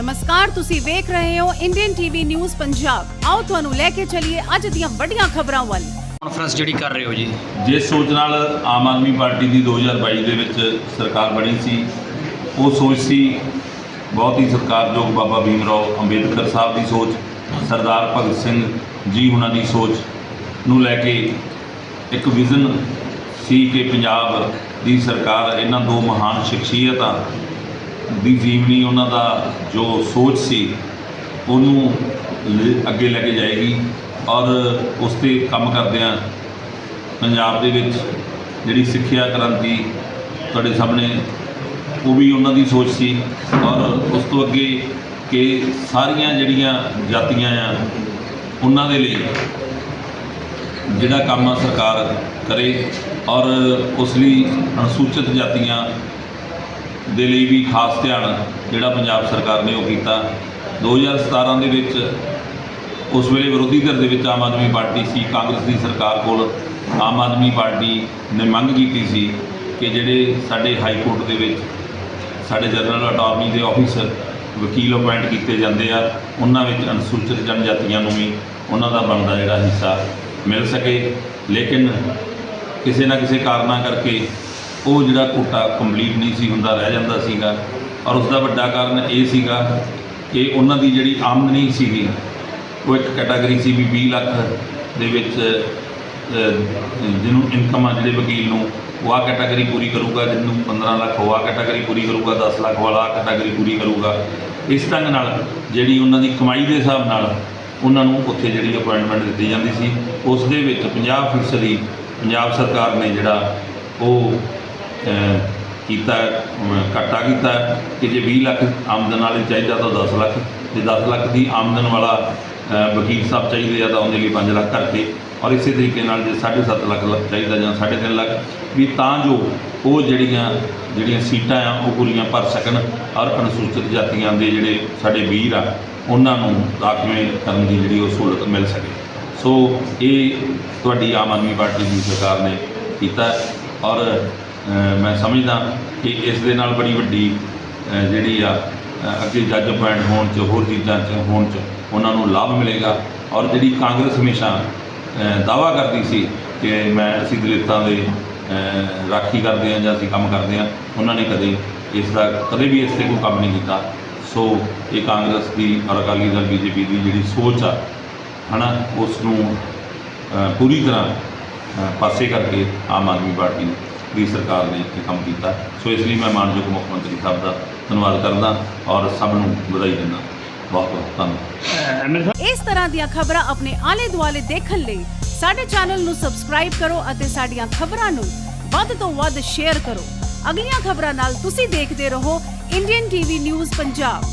ਨਮਸਕਾਰ ਤੁਸੀਂ ਵੇਖ ਰਹੇ ਹੋ ਇੰਡੀਅਨ ਟੀਵੀ ਨਿਊਜ਼ ਪੰਜਾਬ ਆਓ ਤੁਹਾਨੂੰ ਲੈ ਕੇ ਚੱਲੀਏ ਅੱਜ ਦੀਆਂ ਵੱਡੀਆਂ ਖਬਰਾਂ ਵੱਲ। ਕਾਨਫਰੰਸ ਜਿਹੜੀ ਕਰ ਰਹੇ ਹੋ ਜੀ। ਜਿਸ ਸੋਚ ਨਾਲ ਆਮ ਆਦਮੀ ਪਾਰਟੀ ਦੀ 2022 ਦੇ ਵਿੱਚ ਸਰਕਾਰ ਬਣੀ ਸੀ ਉਹ ਸੋਚ ਸੀ ਬਹੁਤ ਹੀ ਸਤਿਕਾਰਯੋਗ ਬਾਬਾ ਭੀਮ ਰਾਓ ਅੰਬੇਦਕਰ ਸਾਹਿਬ ਦੀ ਸੋਚ ਸਰਦਾਰ ਭਗਤ ਸਿੰਘ ਜੀ ਉਹਨਾਂ ਦੀ ਸੋਚ ਨੂੰ ਲੈ ਕੇ ਇੱਕ ਵਿਜ਼ਨ ਸੀ ਕਿ ਪੰਜਾਬ ਦੀ ਸਰਕਾਰ ਇਹਨਾਂ ਦੋ ਮਹਾਨ ਸ਼ਖਸੀਅਤਾਂ ਦੀ ਜੀਵਨੀ ਉਹਨਾਂ ਦਾ ਜੋ ਸੋਚ ਸੀ, ਉਹਨੂੰ ਲ- ਅੱਗੇ ਲੈ ਕੇ ਜਾਏਗੀ ਔਰ ਉਸ ਤੇ ਕੰਮ ਕਰਦਿਆਂ ਪੰਜਾਬ ਦੇ ਵਿੱਚ ਜਿਹੜੀ ਸਿੱਖਿਆ ਕ੍ਰਾਂਤੀ ਤੁਹਾਡੇ ਸਾਹਮਣੇ, ਉਹ ਵੀ ਉਹਨਾਂ ਦੀ ਸੋਚ ਸੀ ਔਰ ਉਸ ਤੋਂ ਅੱਗੇ ਕਿ ਸਾਰੀਆਂ ਜਿਹੜੀਆਂ ਜਾਤੀਆਂ ਆ, ਉਹਨਾਂ ਦੇ ਲਈ ਜਿਹੜਾ ਕੰਮ ਆ ਸਰਕਾਰ ਕਰੇ ਔਰ ਉਸ ਲਈ ਅਨੁਸੂਚਿਤ ਜਾਤੀਆਂ ਦੇ ਲਈ ਵੀ ਖਾਸ ਧਿਆਨ ਜਿਹੜਾ ਪੰਜਾਬ ਸਰਕਾਰ ਨੇ ਉਹ ਕੀਤਾ। 2017 ਦੇ ਵਿੱਚ ਉਸ ਵੇਲੇ ਵਿਰੋਧੀ ਧਿਰ ਦੇ ਵਿੱਚ ਆਮ ਆਦਮੀ ਪਾਰਟੀ ਸੀ, ਕਾਂਗਰਸ ਦੀ ਸਰਕਾਰ ਕੋਲ ਆਮ ਆਦਮੀ ਪਾਰਟੀ ਨੇ ਮੰਗ ਕੀਤੀ ਸੀ ਕਿ ਜਿਹੜੇ ਸਾਡੇ ਹਾਈ ਕੋਰਟ ਦੇ ਵਿੱਚ ਸਾਡੇ ਜਨਰਲ ਅਟਾਰਨੀ ਦੇ ਆਫੀਸਰ ਵਕੀਲ ਅਪਾਇੰਟ ਕੀਤੇ ਜਾਂਦੇ ਆ, ਉਹਨਾਂ ਵਿੱਚ ਅਨੁਸੂਚਿਤ ਜਨਜਾਤੀਆਂ ਨੂੰ ਵੀ ਉਹਨਾਂ ਦਾ ਬਣਦਾ ਜਿਹੜਾ ਹਿੱਸਾ ਮਿਲ ਸਕੇ। ਲੇਕਿਨ ਕਿਸੇ ਨਾ ਕਿਸੇ ਕਾਰਨਾਂ ਕਰਕੇ ਉਹ ਜਿਹੜਾ ਕੋਟਾ ਕੰਪਲੀਟ ਨਹੀਂ ਸੀ ਹੁੰਦਾ, ਰਹਿ ਜਾਂਦਾ ਸੀਗਾ। ਔਰ ਉਸ ਦਾ ਵੱਡਾ ਕਾਰਨ ਇਹ ਸੀਗਾ ਕਿ ਉਹਨਾਂ ਦੀ ਜਿਹੜੀ ਆਮਦਨੀ ਸੀਗੀ, ਉਹ ਇੱਕ ਕੈਟਾਗਰੀ ਸੀ ਵੀ 20 ਲੱਖ ਦੇ ਵਿੱਚ ਜਿਹਨੂੰ ਇਨਕਮ ਆ ਜਿਹੜੇ ਵਕੀਲ ਨੂੰ, ਉਹ ਆਹ ਕੈਟਾਗਰੀ ਪੂਰੀ ਕਰੂਗਾ, ਜਿਹਨੂੰ 15 ਲੱਖ, ਉਹ ਆਹ ਕੈਟਾਗਰੀ ਪੂਰੀ ਕਰੂਗਾ 10 ਲੱਖ ਵਾਲਾ ਆਹ ਕੈਟਾਗਰੀ ਪੂਰੀ ਕਰੂਗਾ। ਇਸ ਢੰਗ ਨਾਲ ਜਿਹੜੀ ਉਹਨਾਂ ਦੀ ਕਮਾਈ ਦੇ ਹਿਸਾਬ ਨਾਲ ਉਹਨਾਂ ਨੂੰ ਉੱਥੇ ਜਿਹੜੀ ਅਪਾਇੰਟਮੈਂਟ ਦਿੱਤੀ ਜਾਂਦੀ ਸੀ। ਉਸ ਦੇ ਵਿੱਚ 50% ਫੀਸਦੀ ਪੰਜਾਬ ਸਰਕਾਰ ਨੇ ਜਿਹੜਾ ਉਹ ਕੀਤਾ ਘਾਟਾ ਕੀਤਾ ਕਿ ਜੇ 20 ਲੱਖ ਆਮਦਨ ਵਾਲੇ ਚਾਹੀਦਾ ਤਾਂ 10 ਲੱਖ। ਜੇ 10 ਲੱਖ ਦੀ ਆਮਦਨ ਵਾਲਾ ਵਕੀਲ ਸਾਹਿਬ ਚਾਹੀਦੇ ਆ ਤਾਂ ਉਹਦੇ ਲਈ 5 ਲੱਖ ਕਰਕੇ ਔਰ ਇਸੇ ਤਰੀਕੇ ਨਾਲ ਜੇ 7.5 ਲੱਖ ਲ- ਚਾਹੀਦਾ ਜਾਂ 3.5 ਲੱਖ, ਵੀ ਤਾਂ ਜੋ ਉਹ ਜਿਹੜੀਆਂ ਜਿਹੜੀਆਂ ਸੀਟਾਂ ਆ, ਉਹ ਪੂਰੀਆਂ ਭਰ ਸਕਣ। ਔਰ ਅਨੁਸੂਚਿਤ ਜਾਤੀਆਂ ਦੇ ਜਿਹੜੇ ਸਾਡੇ ਵੀਰ ਆ, ਉਹਨਾਂ ਨੂੰ ਦਾਖਲੇ ਕਰਨ ਦੀ ਜਿਹੜੀ ਉਹ ਸਹੂਲਤ ਮਿਲ ਸਕੇ। ਸੋ ਇਹ ਤੁਹਾਡੀ ਆਮ ਆਦਮੀ ਪਾਰਟੀ ਦੀ ਸਰਕਾਰ ਨੇ ਕੀਤਾ। ਔਰ ਮੈਂ ਸਮਝਦਾ ਕਿ ਇਸ ਦੇ ਨਾਲ ਬੜੀ ਵੱਡੀ ਜਿਹੜੀ ਆ ਅੱਗੇ ਜੱਜ ਅਪਾਇੰਟ ਹੋਣ ਚ, ਹੋਰ ਚੀਜ਼ਾਂ ਚ ਹੋਣ ਚ ਉਹਨਾਂ ਨੂੰ ਲਾਭ ਮਿਲੇਗਾ ਔਰ ਜਿਹੜੀ ਕਾਂਗਰਸ ਹਮੇਸ਼ਾ ਦਾਵਾ ਕਰਦੀ ਸੀ ਕਿ ਮੈਂ ਅਸੀਂ ਦਲਿਤਾਂ ਦੇ ਰਾਖੀ ਕਰਦੇ ਹਾਂ ਜਾਂ ਅਸੀਂ ਕੰਮ ਕਰਦੇ ਹਾਂ, ਉਹਨਾਂ ਨੇ ਕਦੇ ਇਸ ਦਾ, ਕਦੇ ਵੀ ਇਸ ਤੇ ਕੋਈ ਕੰਮ ਨਹੀਂ ਕੀਤਾ। ਸੋ ਇਹ ਕਾਂਗਰਸ ਦੀ ਔਰ ਅਕਾਲੀ ਦਲ ਬੀਜੇਪੀ ਦੀ ਜਿਹੜੀ ਸੋਚ ਆ, ਹਨਾ ਉਸ ਨੂੰ ਪੂਰੀ ਤਰ੍ਹਾਂ ਪਾਸੇ ਕਰਕੇ ਆਮ ਆਦਮੀ ਪਾਰਟੀ ਦੀ ਸਰਕਾਰ ਨੇ ਇਹ ਕੰਮ ਕੀਤਾ। ਸੋ ਇਸ ਲਈ ਮੈਂ ਮਾਨਯੋਗ ਮੁੱਖ ਮੰਤਰੀ ਸਾਹਿਬ ਦਾ ਧੰਨਵਾਦ ਕਰਦਾ ਔਰ ਸਭ ਨੂੰ ਵਧਾਈ ਦਿੰਦਾ। ਬਹੁਤ ਬਹੁਤ ਧੰਨਵਾਦ। ਇਸ ਤਰ੍ਹਾਂ ਦੀਆਂ ਖਬਰਾਂ ਆਪਣੇ ਆਲੇ ਦੁਆਲੇ ਦੇਖਣ ਲਈ ਸਾਡੇ ਚੈਨਲ ਨੂੰ ਸਬਸਕ੍ਰਾਈਬ ਕਰੋ ਅਤੇ ਸਾਡੀਆਂ ਖਬਰਾਂ ਨੂੰ ਵੱਧ ਤੋਂ ਵੱਧ ਸ਼ੇਅਰ ਕਰੋ। ਅਗਲੀਆਂ ਖਬਰਾਂ ਨਾਲ ਤੁਸੀਂ ਦੇਖਦੇ ਰਹੋ ਇੰਡੀਅਨ ਟੀਵੀ ਨਿਊਜ਼ ਪੰਜਾਬ।